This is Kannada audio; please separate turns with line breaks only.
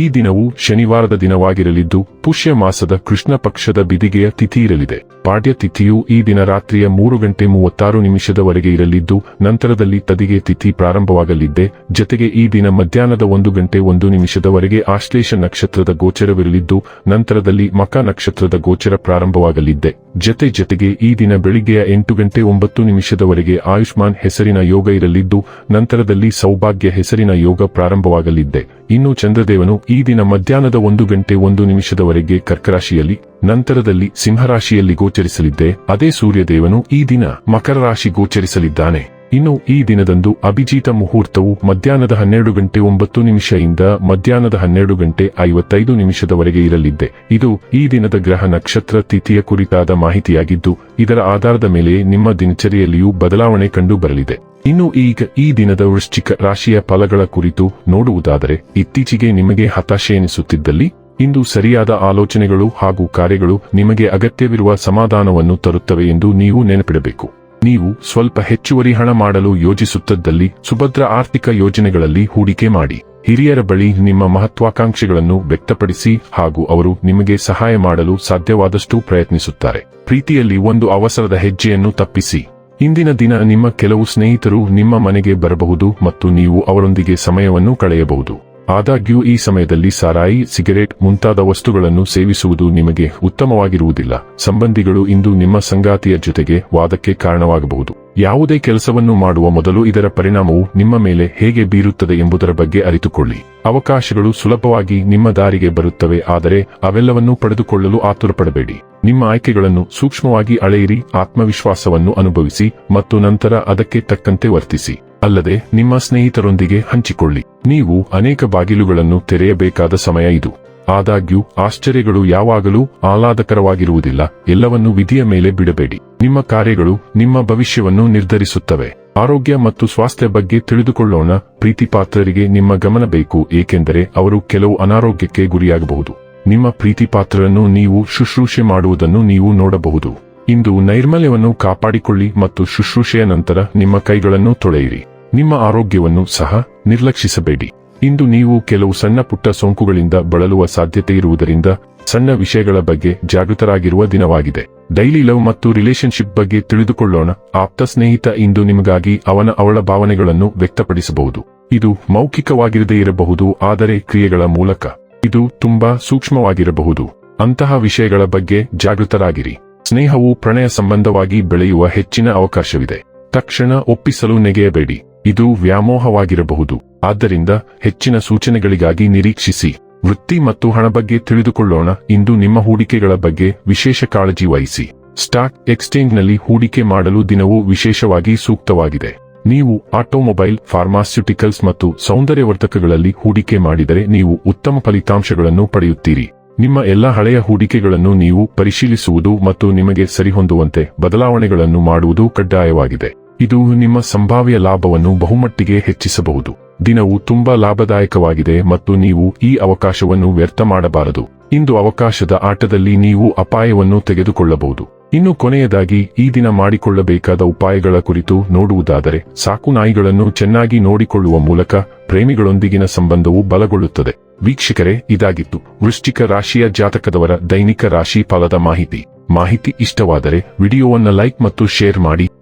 ಈ ದಿನವು ಶನಿವಾರದ ದಿನವಾಗಿರಲಿದ್ದು, ಪುಷ್ಯ ಮಾಸದ ಕೃಷ್ಣ ಪಕ್ಷದ ಬಿದಿಗೆಯ ತಿಥಿ ಇರಲಿದೆ ಪಾಡ್ಯ ತಿಥಿಯು ಈ ದಿನ ರಾತ್ರಿಯ ಮೂರು ಗಂಟೆ ಮೂವತ್ತಾರು ನಿಮಿಷದವರೆಗೆ ಇರಲಿದ್ದು, ನಂತರದಲ್ಲಿ ತದಿಗೆ ತಿಥಿ ಪ್ರಾರಂಭವಾಗಲಿದ್ದೆ. ಜತೆಗೆ ಈ ದಿನ ಮಧ್ಯಾಹ್ನದ ಒಂದು ಗಂಟೆ ಒಂದು ನಿಮಿಷದವರೆಗೆ ಆಶ್ಲೇಷ ನಕ್ಷತ್ರದ ಗೋಚರವಿರಲಿದ್ದು, ನಂತರದಲ್ಲಿ ಮಕ ನಕ್ಷತ್ರದ ಗೋಚರ ಪ್ರಾರಂಭವಾಗಲಿದ್ದೆ. ಜತೆ ಜತೆಗೆ ಈ ದಿನ ಬೆಳಿಗ್ಗೆಯ ಎಂಟು ಗಂಟೆ ಒಂಬತ್ತು ನಿಮಿಷದವರೆಗೆ ಆಯುಷ್ಮಾನ್ ಹೆಸರಿನ ಯೋಗ ಇರಲಿದ್ದು, ನಂತರದಲ್ಲಿ ಸೌಭಾಗ್ಯ ಹೆಸರಿನ ಯೋಗ ಪ್ರಾರಂಭವಾಗಲಿದ್ದೆ. ಇನ್ನು ಚಂದ್ರದೇವನು ಈ ದಿನ ಮಧ್ಯಾಹ್ನದ ಒಂದು ಗಂಟೆ ಒಂದು ನಿಮಿಷದವರೆಗೆ ಕರ್ಕರಾಶಿಯಲ್ಲಿ, ನಂತರದಲ್ಲಿ ಸಿಂಹರಾಶಿಯಲ್ಲಿ ಗೋಚರಿಸಲಿದ್ದೆ. ಅದೇ ಸೂರ್ಯದೇವನು ಈ ದಿನ ಮಕರ ರಾಶಿ ಗೋಚರಿಸಲಿದ್ದಾನೆ. ಇನ್ನು ಈ ದಿನದಂದು ಅಭಿಜಿತ ಮುಹೂರ್ತವು ಮಧ್ಯಾಹ್ನದ ಹನ್ನೆರಡು ಗಂಟೆ ಒಂಬತ್ತು ನಿಮಿಷದಿಂದ ಮಧ್ಯಾಹ್ನದ ಹನ್ನೆರಡು ಗಂಟೆ ಐವತ್ತೈದು ನಿಮಿಷದವರೆಗೆ ಇರಲಿದ್ದೆ. ಇದು ಈ ದಿನದ ಗ್ರಹ ನಕ್ಷತ್ರ ತಿಥಿಯ ಕುರಿತಾದ ಮಾಹಿತಿಯಾಗಿದ್ದು, ಇದರ ಆಧಾರದ ಮೇಲೆ ನಿಮ್ಮ ದಿನಚರಿಯಲ್ಲಿಯೂ ಬದಲಾವಣೆ ಕಂಡು ಬರಲಿದೆ ಇನ್ನು ಈಗ ಈ ದಿನದ ವೃಶ್ಚಿಕ ರಾಶಿಯ ಫಲಗಳ ಕುರಿತು ನೋಡುವುದಾದರೆ, ಇತ್ತೀಚೆಗೆ ನಿಮಗೆ ಹತಾಶೆ ಎನಿಸುತ್ತಿದ್ದಲ್ಲಿ, ಇಂದು ಸರಿಯಾದ ಆಲೋಚನೆಗಳು ಹಾಗೂ ಕಾರ್ಯಗಳು ನಿಮಗೆ ಅಗತ್ಯವಿರುವ ಸಮಾಧಾನವನ್ನು ತರುತ್ತವೆ ಎಂದು ನೀವು ನೆನಪಿಡಬೇಕು. ನೀವು ಸ್ವಲ್ಪ ಹೆಚ್ಚುವರಿ ಹಣ ಮಾಡಲು ಯೋಜಿಸುತ್ತದ್ದಲ್ಲಿ ಸುಭದ್ರ ಆರ್ಥಿಕ ಯೋಜನೆಗಳಲ್ಲಿ ಹೂಡಿಕೆ ಮಾಡಿ. ಹಿರಿಯರ ಬಳಿ ನಿಮ್ಮ ಮಹತ್ವಾಕಾಂಕ್ಷೆಗಳನ್ನು ವ್ಯಕ್ತಪಡಿಸಿ ಹಾಗೂ ಅವರು ನಿಮಗೆ ಸಹಾಯ ಮಾಡಲು ಸಾಧ್ಯವಾದಷ್ಟು ಪ್ರಯತ್ನಿಸುತ್ತಾರೆ. ಪ್ರೀತಿಯಲ್ಲಿ ಒಂದು ಅವಸರದ ಹೆಜ್ಜೆಯನ್ನು ತಪ್ಪಿಸಿ. ಇಂದಿನ ದಿನ ನಿಮ್ಮ ಕೆಲವು ಸ್ನೇಹಿತರು ನಿಮ್ಮ ಮನೆಗೆ ಬರಬಹುದು ಮತ್ತು ನೀವು ಅವರೊಂದಿಗೆ ಸಮಯವನ್ನು ಕಳೆಯಬಹುದು. ಆದಾಗ್ಯೂ ಈ ಸಮಯದಲ್ಲಿ ಸಾರಾಯಿ, ಸಿಗರೇಟ್ ಮುಂತಾದ ವಸ್ತುಗಳನ್ನು ಸೇವಿಸುವುದು ನಿಮಗೆ ಉತ್ತಮವಾಗಿರುವುದಿಲ್ಲ. ಸಂಬಂಧಿಗಳು ಇಂದು ನಿಮ್ಮ ಸಂಗಾತಿಯ ಜೊತೆಗೆ ವಾದಕ್ಕೆ ಕಾರಣವಾಗಬಹುದು. ಯಾವುದೇ ಕೆಲಸವನ್ನು ಮಾಡುವ ಮೊದಲು ಇದರ ಪರಿಣಾಮವು ನಿಮ್ಮ ಮೇಲೆ ಹೇಗೆ ಬೀರುತ್ತದೆ ಎಂಬುದರ ಬಗ್ಗೆ ಅರಿತುಕೊಳ್ಳಿ. ಅವಕಾಶಗಳು ಸುಲಭವಾಗಿ ನಿಮ್ಮ ದಾರಿಗೆ ಬರುತ್ತವೆ, ಆದರೆ ಅವೆಲ್ಲವನ್ನೂ ಪಡೆದುಕೊಳ್ಳಲು ಆತುರಪಡಬೇಡಿ. ನಿಮ್ಮ ಆಯ್ಕೆಗಳನ್ನು ಸೂಕ್ಷ್ಮವಾಗಿ ಅಳೆಯಿರಿ, ಆತ್ಮವಿಶ್ವಾಸವನ್ನು ಅನುಭವಿಸಿ ಮತ್ತು ನಂತರ ಅದಕ್ಕೆ ತಕ್ಕಂತೆ ವರ್ತಿಸಿ. ಅಲ್ಲದೆ ನಿಮ್ಮ ಸ್ನೇಹಿತರೊಂದಿಗೆ ಹಂಚಿಕೊಳ್ಳಿ. ನೀವು ಅನೇಕ ಬಾಗಿಲುಗಳನ್ನು ತೆರೆಯಬೇಕಾದ ಸಮಯ ಇದು. ಆದಾಗ್ಯೂ, ಆಶ್ಚರ್ಯಗಳು ಯಾವಾಗಲೂ ಆಹ್ಲಾದಕರವಾಗಿರುವುದಿಲ್ಲ. ಎಲ್ಲವನ್ನೂ ವಿಧಿಯ ಮೇಲೆ ಬಿಡಬೇಡಿ. ನಿಮ್ಮ ಕಾರ್ಯಗಳು ನಿಮ್ಮ ಭವಿಷ್ಯವನ್ನು ನಿರ್ಧರಿಸುತ್ತವೆ. ಆರೋಗ್ಯ ಮತ್ತು ಸ್ವಾಸ್ಥ್ಯ ಬಗ್ಗೆ ತಿಳಿದುಕೊಳ್ಳೋಣ. ಪ್ರೀತಿಪಾತ್ರರಿಗೆ ನಿಮ್ಮ ಗಮನ ಬೇಕು, ಏಕೆಂದರೆ ಅವರು ಕೆಲವು ಅನಾರೋಗ್ಯಕ್ಕೆ ಗುರಿಯಾಗಬಹುದು. ನಿಮ್ಮ ಪ್ರೀತಿಪಾತ್ರರನ್ನು ನೀವು ಶುಶ್ರೂಷೆ ಮಾಡುವುದನ್ನು ನೀವು ನೋಡಬಹುದು. ಇಂದು ನೈರ್ಮಲ್ಯವನ್ನು ಕಾಪಾಡಿಕೊಳ್ಳಿ ಮತ್ತು ಶುಶ್ರೂಷೆಯ ನಂತರ ನಿಮ್ಮ ಕೈಗಳನ್ನು ತೊಳೆಯಿರಿ. ನಿಮ್ಮ ಆರೋಗ್ಯವನ್ನು ಸಹ ನಿರ್ಲಕ್ಷಿಸಬೇಡಿ. ಇಂದು ನೀವು ಕೆಲವು ಸಣ್ಣ ಪುಟ್ಟ ಸೋಂಕುಗಳಿಂದ ಬಳಲುವ ಸಾಧ್ಯತೆ ಇರುವುದರಿಂದ ಸಣ್ಣ ವಿಷಯಗಳ ಬಗ್ಗೆ ಜಾಗೃತರಾಗಿರುವ ದಿನವಾಗಿದೆ. ಡೈಲಿ ಲವ್ ಮತ್ತು ರಿಲೇಶನ್ಶಿಪ್ ಬಗ್ಗೆ ತಿಳಿದುಕೊಳ್ಳೋಣ. ಆಪ್ತ ಸ್ನೇಹಿತ ಇಂದು ನಿಮಗಾಗಿ ಅವನ ಅವಳ ಭಾವನೆಗಳನ್ನು ವ್ಯಕ್ತಪಡಿಸಬಹುದು. ಇದು ಮೌಖಿಕವಾಗಿರದೇ ಇರಬಹುದು, ಆದರೆ ಕ್ರಿಯೆಗಳ ಮೂಲಕ ಇದು ತುಂಬಾ ಸೂಕ್ಷ್ಮವಾಗಿರಬಹುದು. ಅಂತಹ ವಿಷಯಗಳ ಬಗ್ಗೆ ಜಾಗೃತರಾಗಿರಿ. ಸ್ನೇಹವು ಪ್ರಣಯ ಸಂಬಂಧವಾಗಿ ಬೆಳೆಯುವ ಹೆಚ್ಚಿನ ಅವಕಾಶವಿದೆ. ತಕ್ಷಣ ಒಪ್ಪಿಸಲು ನೆಗೆಯಬೇಡಿ. ಇದು ವ್ಯಾಮೋಹವಾಗಿರಬಹುದು. ಆದ್ದರಿಂದ ಹೆಚ್ಚಿನ ಸೂಚನೆಗಳಿಗಾಗಿ ನಿರೀಕ್ಷಿಸಿ. ವೃತ್ತಿ ಮತ್ತು ಹಣ ಬಗ್ಗೆ ತಿಳಿದುಕೊಳ್ಳೋಣ. ಇಂದು ನಿಮ್ಮ ಹೂಡಿಕೆಗಳ ಬಗ್ಗೆ ವಿಶೇಷ ಕಾಳಜಿ ವಹಿಸಿ. ಸ್ಟಾಕ್ ಎಕ್ಸ್ಚೇಂಜ್ನಲ್ಲಿ ಹೂಡಿಕೆ ಮಾಡಲು ದಿನವು ವಿಶೇಷವಾಗಿ ಸೂಕ್ತವಾಗಿದೆ. ನೀವು ಆಟೋಮೊಬೈಲ್, ಫಾರ್ಮಾಸ್ಯುಟಿಕಲ್ಸ್ ಮತ್ತು ಸೌಂದರ್ಯವರ್ಧಕಗಳಲ್ಲಿ ಹೂಡಿಕೆ ಮಾಡಿದರೆ ನೀವು ಉತ್ತಮ ಫಲಿತಾಂಶಗಳನ್ನು ಪಡೆಯುತ್ತೀರಿ. ನಿಮ್ಮ ಎಲ್ಲ ಹಳೆಯ ಹೂಡಿಕೆಗಳನ್ನು ನೀವು ಪರಿಶೀಲಿಸುವುದು ಮತ್ತು ನಿಮಗೆ ಸರಿಹೊಂದುವಂತೆ ಬದಲಾವಣೆಗಳನ್ನು ಮಾಡುವುದು ಕಡ್ಡಾಯವಾಗಿದೆ. ಇದು ನಿಮ್ಮ ಸಂಭಾವ್ಯ ಲಾಭವನ್ನು ಬಹುಮಟ್ಟಿಗೆ ಹೆಚ್ಚಿಸಬಹುದು. ದಿನವು ತುಂಬಾ ಲಾಭದಾಯಕವಾಗಿದೆ ಮತ್ತು ನೀವು ಈ ಅವಕಾಶವನ್ನು ವ್ಯರ್ಥ ಮಾಡಬಾರದು. ಇಂದು ಅವಕಾಶದ ಆಟದಲ್ಲಿ ನೀವು ಅಪಾಯವನ್ನು ತೆಗೆದುಕೊಳ್ಳಬಹುದು. ಇನ್ನು ಕೊನೆಯದಾಗಿ, ಈ ದಿನ ಮಾಡಿಕೊಳ್ಳಬೇಕಾದ ಉಪಾಯಗಳ ಕುರಿತು ನೋಡುವುದಾದರೆ, ಸಾಕು ನಾಯಿಗಳನ್ನು ಚೆನ್ನಾಗಿ ನೋಡಿಕೊಳ್ಳುವ ಮೂಲಕ ಪ್ರೇಮಿಗಳೊಂದಿಗಿನ ಸಂಬಂಧವು ಬಲಗೊಳ್ಳುತ್ತದೆ. ವೀಕ್ಷಕರೇ, ಇದಾಗಿತ್ತು ವೃಶ್ಚಿಕ ರಾಶಿಯ ಜಾತಕದವರ ದೈನಿಕ ರಾಶಿ ಫಲದ ಮಾಹಿತಿ. ಮಾಹಿತಿ ಇಷ್ಟವಾದರೆ, ವಿಡಿಯೋವನ್ನು ಲೈಕ್ ಮತ್ತು ಶೇರ್ ಮಾಡಿ.